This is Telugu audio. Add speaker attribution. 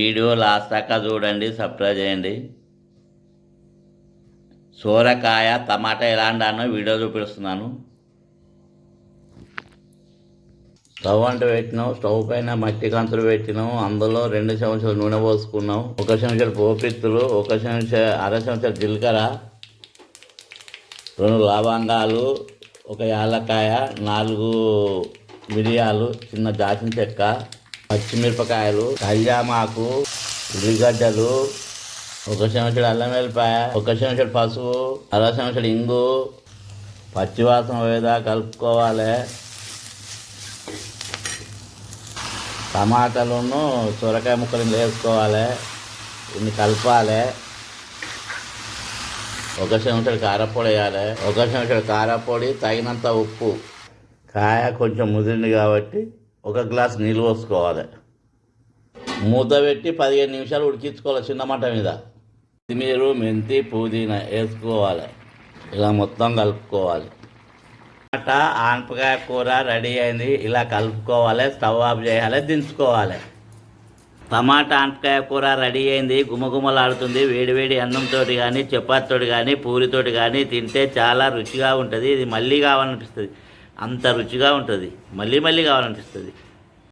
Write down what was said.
Speaker 1: వీడియో లాస్ట్ దాకా చూడండి సబ్స్క్రైబ్ చేయండి. సోరకాయ టమాటా ఎలా వండానో వీడియో చూపిస్తున్నాను. స్టవ్ అంటే పెట్టినాం స్టవ్ పైన మట్టి కంచులు పెట్టినాం అందులో రెండు చెంచాలు నూనె పోసుకున్నాం. ఒక చెంచాలు పోపిత్తులు ఒక చెంచా అర చెంచాలు జీలకర్ర రెండు లవంగాలు ఒక యాలక్కాయ నాలుగు మిరియాలు చిన్న దాచిన చెక్క పచ్చిమిరపకాయలు కళ్యామాకు ఉల్లిగడ్డలు ఒక చెంచాడు అల్లం వెల్లిపాయ ఒక చెంచాడు పసుపు అర చెంచాడు ఇంగు పచ్చివాసన వేదా కలుపుకోవాలి. టమాటాలను సొరకాయ ముక్కలు వేసుకోవాలి. ఇన్ని కలపాలి. ఒక చెంచాడు కారపొడి వేయాలి. ఒక చెంచాడు కారపొడి తగినంత ఉప్పు. కాయ కొంచెం ముదిరింది కాబట్టి ఒక గ్లాస్ నీళ్ళు పోసుకోవాలి. మూత పెట్టి పదిహేను నిమిషాలు ఉడికించుకోవాలి చిన్న మంట మీద. కొత్తిమీర మెంతి పుదీనా వేసుకోవాలి. ఇలా మొత్తం కలుపుకోవాలి. టమాటా ఆనపకాయ కూర రెడీ అయింది. ఇలా కలుపుకోవాలి స్టవ్ ఆఫ్ చేయాలి దించుకోవాలి. టమాటా ఆనపకాయ కూర రెడీ అయింది. గుమగుమలాడుతుంది. వేడివేడి అన్నంతో కానీ చపాతీతో కానీ పూరితోటి కానీ తింటే చాలా రుచిగా ఉంటుంది. ఇది మళ్ళీ కావాలనిపిస్తుంది. అంత రుచిగా ఉంటుంది. మళ్ళీ మళ్ళీ కావాలనిపిస్తుంది.